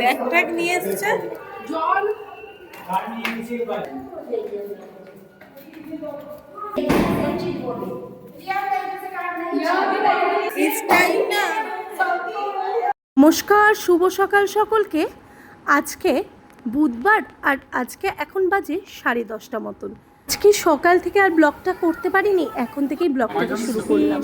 Bag tag নিয়ে এসছে। It's time না। নমস্কার শুভ সকাল সকলকে। আজকে বুধবার আর আজকে এখন বাজে সাড়ে দশটা মতন। আজকে সকাল থেকে আর ব্লগটা করতে পারিনি এখন থেকেই ব্লগটাকে শুরু করলাম।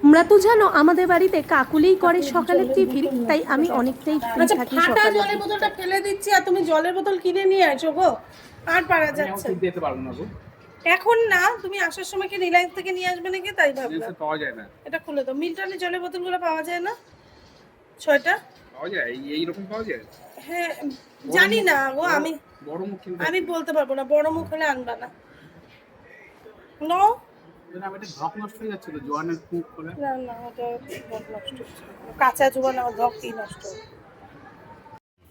তোমরা তো জানো আমাদের বাড়িতে কাকুলেই করে সকালের টিফিন তাই আমি অনেকটাই ফ্রি আচ্ছা থাকি ফাটা জলের বোতলটা ফেলে দিচ্ছি আর তুমি জলের বোতল কিনে নিয়ে আসো গো আর পারা যাচ্ছে দিতে পারব না গো। এখন না তুমি আসার সময় কি রিলায়েন্স থেকে নিয়ে আসবে নাকি? তাই ভাবলাম। পাওয়া যায় না। এটা খুলে দাও। মিল্টনের জলের বোতলগুলো পাওয়া যায় না? ছয়টা? পাওয়া যায় এই এইরকম পাওয়া যায়? হ্যাঁ জানি না গো আমি বড় মুখ আমি বলতে পারব না বড় মুখ হলে আনবা না। নো আমি এটা ধক নষ্ট হয়ে যাচ্ছে জোয়ানের মুখ করে। না না ওটা ধক নষ্ট কাঁচা চুবা না ধক কি নষ্ট।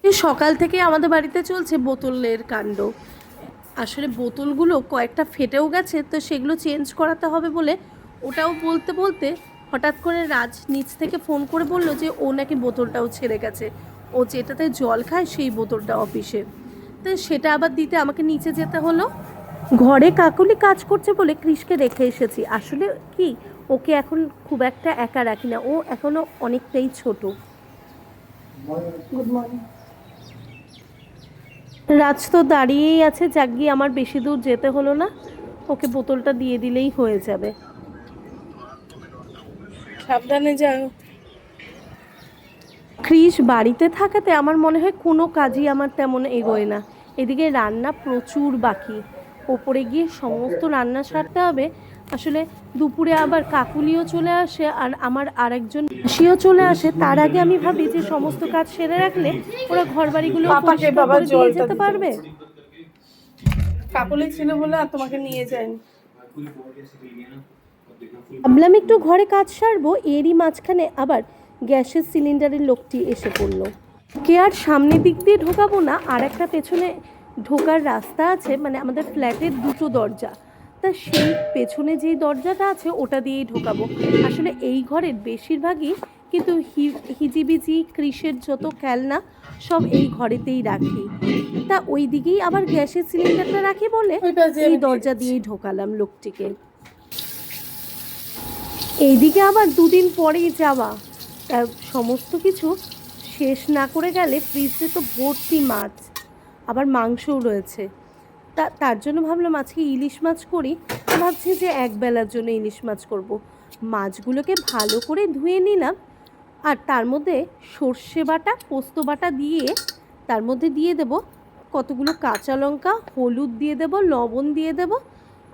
এই সকাল থেকে আমাদের বাড়িতে চলছে বোতলের কাণ্ড। আসলে বোতলগুলো কয়েকটা ফেটেও গেছে তো সেগুলো চেঞ্জ করাতে হবে বলে ওটাও বলতে বলতে হঠাৎ করে রাজ নিচ থেকে ফোন করে বলল যে ও নাকি বোতলটাও ছেড়ে গেছে। ও যেটাতে জল খায় সেই বোতলটা অফিসে। তো সেটা আবার দিতে আমাকে নিচে যেতে হলো। ঘরে কাকুলি কাজ করছে বলে কৃষকে রেখে এসেছি। আসলে কি ওকে এখন খুব একটা একা রাখি না। ও এখনও অনেকটাই ছোট। গুড মর্নিং রাজ তো দাঁড়িয়েই আছে। যাক গিয়ে আমার বেশি দূর যেতে হলো না। ওকে বোতলটা দিয়ে দিলেই হয়ে যাবে। সাবধানে যাও। ক্রিস বাড়িতে থাকাতে আমার মনে হয় কোনো কাজই আমার তেমন এগোয় না। এদিকে রান্না প্রচুর বাকি। ওপরে গিয়ে সমস্ত রান্না সারতে হবে। আসলে দুপুরে আবার কাকুলিও চলে আসে আর আমার আরেকজন সেও চলে আসে। তার আগে আমি ভাবি যে সমস্ত কাজ সেরে রাখলে ওরা ঘর বাড়িগুলো যেতে পারবে? কাকুলি ছিল বলে আর তোমাকে নিয়ে যায়নি। ভাবলাম একটু ঘরে কাজ সারবো এরই মাঝখানে আবার গ্যাসের সিলিন্ডারের লোকটি এসে পড়ল। কে আর সামনের দিক দিয়ে ঢোকাবো না আর একটা পেছনে ঢোকার রাস্তা আছে মানে আমাদের ফ্ল্যাটের দুটো দরজা। তা সেই পেছনে যেই দরজাটা আছে ওটা দিয়েই ঢোকাবো। আসলে এই ঘরের বেশিরভাগই কিন্তু হি- হিজিবিজি ক্রিসের যত খেলনা সব এই ঘরেতেই রাখি। তা ওই দিকেই আবার গ্যাসের সিলিন্ডারটা রাখি বলে এই দরজা দিয়েই ঢোকালাম লোকটিকে। এইদিকে আবার দুদিন পরেই যাওয়া। সমস্ত কিছু শেষ না করে গেলে ফ্রিজে তো ভর্তি মাছ। আবার মাংসও রয়েছে। তা, তার জন্য ভাবলাম আজকে ইলিশ মাছ করি। ভাবছি যে এক বেলার জন্য ইলিশ মাছ করব। মাছগুলোকে ভালো করে ধুয়ে নিলাম। আর তার মধ্যে সর্ষে বাটা, পোস্ত বাটা দিয়ে তার মধ্যে দিয়ে দেব কতগুলো কাঁচা লঙ্কা, হলুদ দিয়ে দেব, লবণ দিয়ে দেব।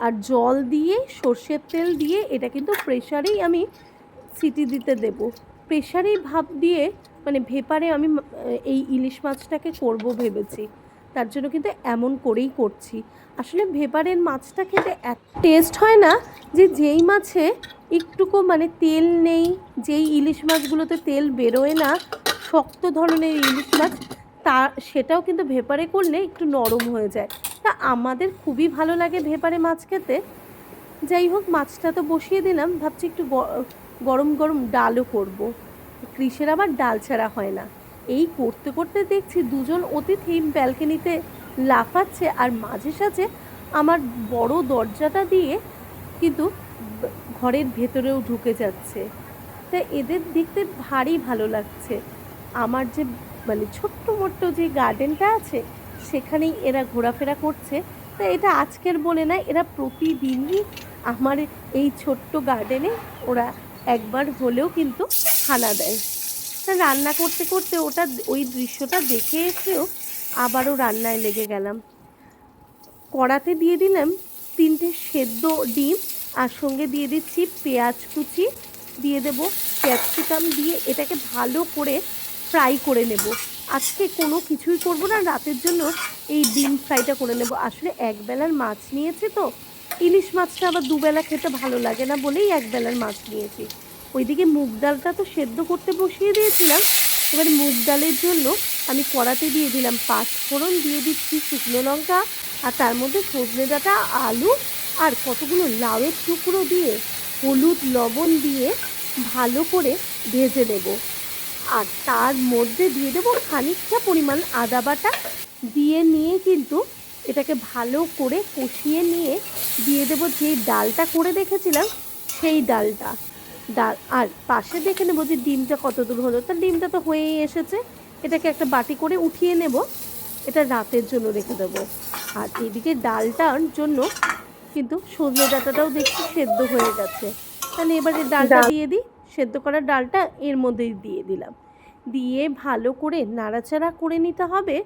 আর জল দিয়ে, সর্ষের তেল দিয়ে এটা কিন্তু প্রেশারেই আমি সিটি দিতে দেব। প্রেশারেই ভাব দিয়ে মানে ভেপারে আমি এই ইলিশ মাছটাকে করব ভেবেছি। তার জন্য কিন্তু এমন করেই করছি। আসলে ভেপারের মাছটা খেতে এত টেস্ট হয় না যে যেই মাছে একটুকু মানে তেল নেই, যেই ইলিশ মাছগুলোতে তেল বেরোয় না, শক্ত ধরনের ইলিশ মাছ, তা সেটাও কিন্তু ভেপারে করলে একটু নরম হয়ে যায়। তা আমাদের খুবই ভালো লাগে ভেপারে মাছ খেতে। যাই হোক, মাছটা তো বসিয়ে দিলাম, ভাবছি একটু গরম গরম ডালও করব। কৃষের আবার ডাল ছাড়া হয় না। এই করতে করতে দেখছি দুজন অতিথি ব্যালকনিতে লাফাচ্ছে আর মাঝে সাঝে আমার বড় দরজাটা দিয়ে কিন্তু ঘরের ভেতরেও ঢুকে যাচ্ছে। তা এদের দেখতে ভারী ভালো লাগছে। আমার যে মানে ছোট্ট মোট্ট যে গার্ডেনটা আছে, সেখানেই এরা ঘোরাফেরা করছে। তা এটা আজকের বলে না, এরা প্রতিদিনই আমার এই ছোট্ট গার্ডেনে ওরা একবার হলেও কিন্তু হানা দেয়। রান্না করতে করতে ওটা ওই দৃশ্যটা দেখে এসেও আবারও রান্নায় লেগে গেলাম। কড়াতে দিয়ে দিলাম তিনটে সেদ্ধ ডিম আর সঙ্গে দিয়ে দিচ্ছি পেঁয়াজ কুচি। দিয়ে দেব ক্যাপসিকাম দিয়ে এটাকে ভালো করে ফ্রাই করে নেব। আজকে কোনো কিছুই করব না, রাতের জন্য এই ডিম ফ্রাইটা করে নেব। আসলে একবেলার মাছ নিয়েছি তো, ইলিশ মাছটা আবার দুবেলা খেতে ভালো লাগে না বলেই একবেলার মাছ নিয়েছি। ওইদিকে মুগ ডালটা তো সেদ্ধ করতে বসিয়ে দিয়েছিলাম। এবার মুগ ডালের জন্য আমি কড়াতে দিয়ে দিলাম পাঁচ ফোড়ন, দিয়ে দিচ্ছি শুকনো লঙ্কা আর তার মধ্যে সজনে ডাঁটা, আলু আর কতগুলো লাউয়ের টুকরো দিয়ে হলুদ, লবণ দিয়ে ভালো করে ভেজে নেব। আর তার মধ্যে দিয়ে দেবো খানিকটা পরিমাণ আদা বাটা। দিয়ে নিয়ে কিন্তু এটাকে ভালো করে কষিয়ে নিয়ে দিয়ে দেবো যে ডালটা করে রেখেছিলাম সেই ডালটা। ডাল আর পাশে দেখে নেব যে ডিমটা কত দূর হলো। তার ডিমটা তো হয়েই এসেছে। এটাকে একটা বাটি করে উঠিয়ে নেব। এটা রাতের জন্য রেখে দেবো। আর এদিকে ডালটার জন্য কিন্তু সজনে ডাটাটাও দেখছি সেদ্ধ হয়ে গেছে। তাহলে এবারে ডালটা দিয়ে দিই সেদ্ধ করা ডালটা এর মধ্যেই দিয়ে দিলাম। দিয়ে ভালো করে নাড়াচাড়া করে নিতে হবে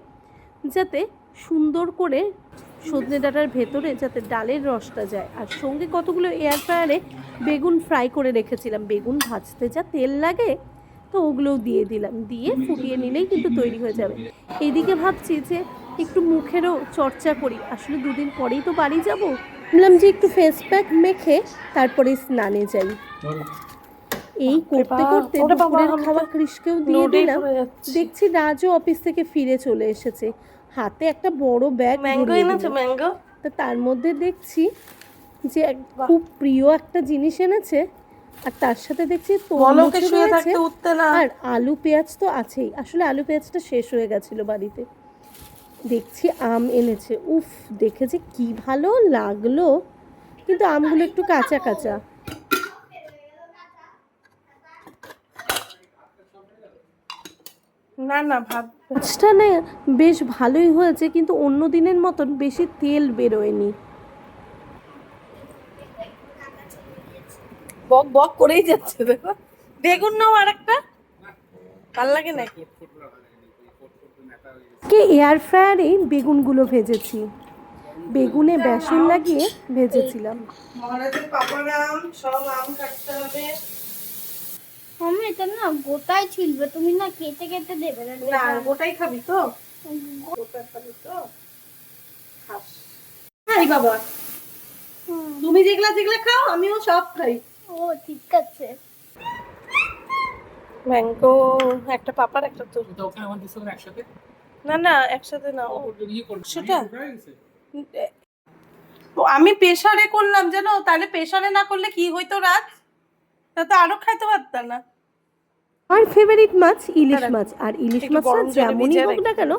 যাতে সুন্দর করে সজনে ডাঁটার ভেতরে যাতে ডালের রসটা যায়। আর সঙ্গে কতগুলো এয়ার ফ্রায়ারে বেগুন ফ্রাই করে রেখেছিলাম। বেগুন ভাজতে যা তেল লাগে তো ওগুলোও দিয়ে দিলাম। দিয়ে ফুটিয়ে নিলেই কিন্তু তৈরি হয়ে যাবে। এইদিকে ভাবছি যে একটু মুখেরও চর্চা করি। আসলে দুদিন পরেই তো বাড়ি যাব। ভাবলাম যে একটু ফেস প্যাক মেখে তারপরে স্নানে যাই। এই করতে করতে দুপুরের খাওয়া কৃষকেও দিয়ে দিলাম। দেখছি রাজও অফিস থেকে ফিরে চলে এসেছে। হাতে একটা বড় ব্যাগ ম্যাঙ্গো এনেছো ম্যাঙ্গো তা তার মধ্যে দেখছি যে খুব প্রিয় একটা জিনিস এনেছে আর তার সাথে দেখছি আর আলু পেঁয়াজ তো আছেই। আসলে আলু পেঁয়াজটা শেষ হয়ে গেছিল বাড়িতে। দেখছি আম এনেছে। উফ দেখে যে কি ভালো লাগল। কিন্তু আমগুলো একটু কাঁচা কাঁচা। না না মাছটা না বেশ ভালোই হয়েছে কিন্তু অন্য দিনের মতন বেশি তেল বেরোয়নি। বক বক করেই যাচ্ছে দেখো। বেগুন নাও আর একটা ভালো লাগে নাকি? কে এয়ার ফ্রায়ারে বেগুনগুলো ভেজেছি। বেগুনে বেসন লাগিয়ে ভেজেছিলাম। মহারাজের পাপার আম সব আম কাটতে হবে। আমি এটা না গোটাই ছিলবে তুমি না কেটে কেটে দেবে না না গোটাই খাবি তো? গোটা খাবি তো? খাস খাই বাবা তুমি যেগুলা যেগুলা খাও আমিও সব খাই। ও ঠিক আছে। ম্যাঙ্গো একটা পাপার একটা তো ওটা আমার দিচ্ছে একসাথে? না না একসাথে না সেটা? তো আমি প্রেসারে করলাম জানো? তাহলে প্রেসারে না করলে কি হইতো রাত? তা তো আরও খাইতে পারতাম না। আমার ফেভারিট মাছ? ইলিশ মাছ। আর ইলিশ মাছটা যেমনই হোক না কেন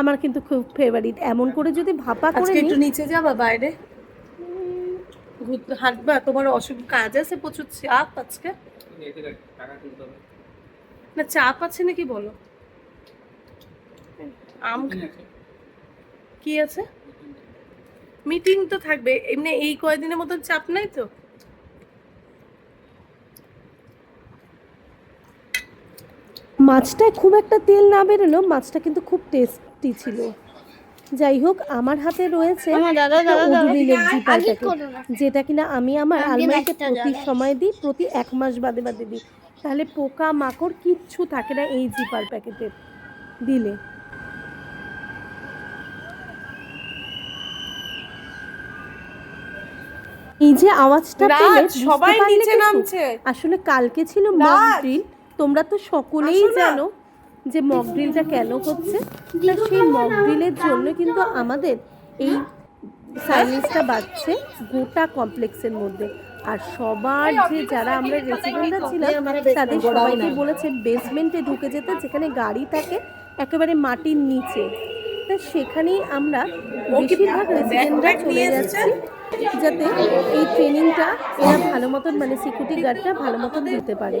আমার কিন্তু খুব ফেভারিট এমন করে যদি ভাপা করে একটু নিচে যাবা বাইরে। হাঁটবা তোমার অসুবিধা কাজ আছে প্রচুর চাপ আজকে? না চাপ আছে নাকি বলো? আম কি আছে? মিটিং তো থাকবে। এমনি এই কয়দিনের মতন চাপ নাই তো? মাছটায় খুব একটা তেল না বেরোলো মাছটা কিন্তু খুব টেস্টি ছিল। যাই হোক আমার হাতে রয়েছে যেটা কিনা আমি আমার আলমারিতে প্রতি সময় দিই প্রতি এক মাস বাদে বাদে দিই। তাহলে পোকা মাকড় কিচ্ছু থাকে না এই জিপার প্যাকেটে দিলে। এই যে আওয়াজটা পেলে সবাই নিচে নামছে। আসলে কালকে ছিল মক রাজ, ড্রিল তোমরা তো সকলেই জানো যে মক ড্রিলটা কেন হচ্ছে। তা সেই মক ড্রিলের জন্য কিন্তু আমাদের এই সাইলেন্সটা বাজছে গোটা কমপ্লেক্সের মধ্যে। আর সবার যে যারা আমরা রেসিডেন্টরা ছিলাম তাদের সবাইকে বলেছে বেসমেন্টে ঢুকে যেতে যেখানে গাড়ি থাকে একেবারে মাটির নিচে। তা সেখানেই আমরা বেশিরভাগ রেসিডেন্টরা চলে যাচ্ছি। যাতে এই ট্রেনিংটা এরা ভালো মতন মানে সিকিউরিটি গার্ডটা ভালো মতন দিতে পারে।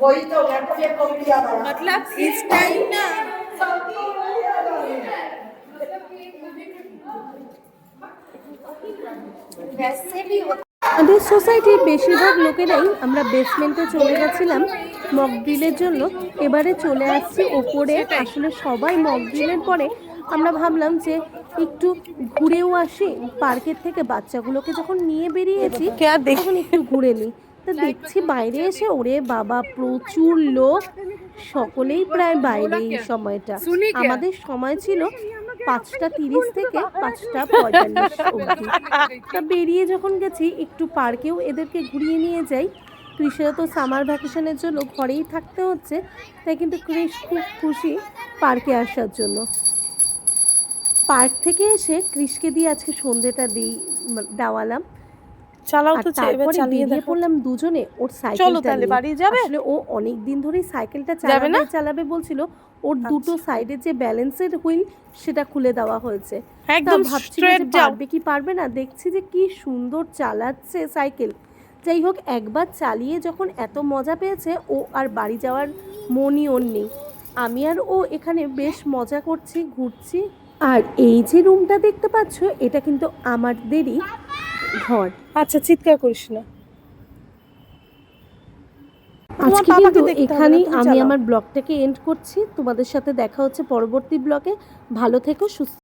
वही तो मैं तो ये कम किया था मतलब इस टाइम ना वैसे भी होता আমাদের সোসাইটির বেশিরভাগ লোকেরাই আমরা বেসমেন্টে চলে গেছিলাম মক ড্রিলের জন্য এবারে চলে আসছি ওপরে আসলে সবাই মক ড্রিলের পরে আমরা ভাবলাম যে একটু ঘুরেও আসি পার্কের থেকে বাচ্চাগুলোকে যখন নিয়ে বেরিয়েছি কে আর দেখি? তখন একটু ঘুরে নিই তা দেখছি বাইরে এসে ওরে বাবা প্রচুর লোক। সকলেই প্রায় বাইরে এই সময়টা। আমাদের সময় ছিল পাঁচটা তিরিশ থেকে পাঁচটা পঁয়তাল্লিশ তা বেরিয়ে যখন গেছি একটু পার্কেও এদেরকে ঘুরিয়ে নিয়ে যাই। কৃষেরা তো সামার ভ্যাকেশনের জন্য ঘরেই থাকতে হচ্ছে তাই কিন্তু কৃষ খুব খুশি পার্কে আসার জন্য। পার্ক থেকে এসে কৃষকে দিয়ে আজকে সন্ধ্যেটা দিই মানে দেওয়ালাম। চালাও তো এবার চালিয়ে দেখো। পড়লাম দুজনে ওর চলো তাহলে বাড়ি যাবে? আসলে ও অনেক দিন ধরেই সাইকেলটা যাবে না? চালাবে চালাবে বলছিল ওর দুটো সাইডে যে ব্যালেন্সের হুইল সেটা খুলে দেওয়া হয়েছে। একদম ভাবছি স্ট্রেট যে পারবে কি পারবে না দেখছি যে কি সুন্দর চালাচ্ছে সাইকেল যাই হোক একবার চালিয়ে যখন এত মজা পেয়েছে ও আর বাড়ি যাওয়ার মনই ওর নেই। আমি আর ও এখানে বেশ মজা করছি ঘুরছি। আর এই যে রুমটা দেখতে পাচ্ছ এটা কিন্তু আমাদেরই ঘর। আচ্ছা চিৎকার করিস না। আজকে কিন্তু এখানেই আমি। আমার ব্লগটাকে এন্ড করছি। তোমাদের সাথে দেখা হচ্ছে পরবর্তী ব্লগে। ভালো থেকো সুস্থ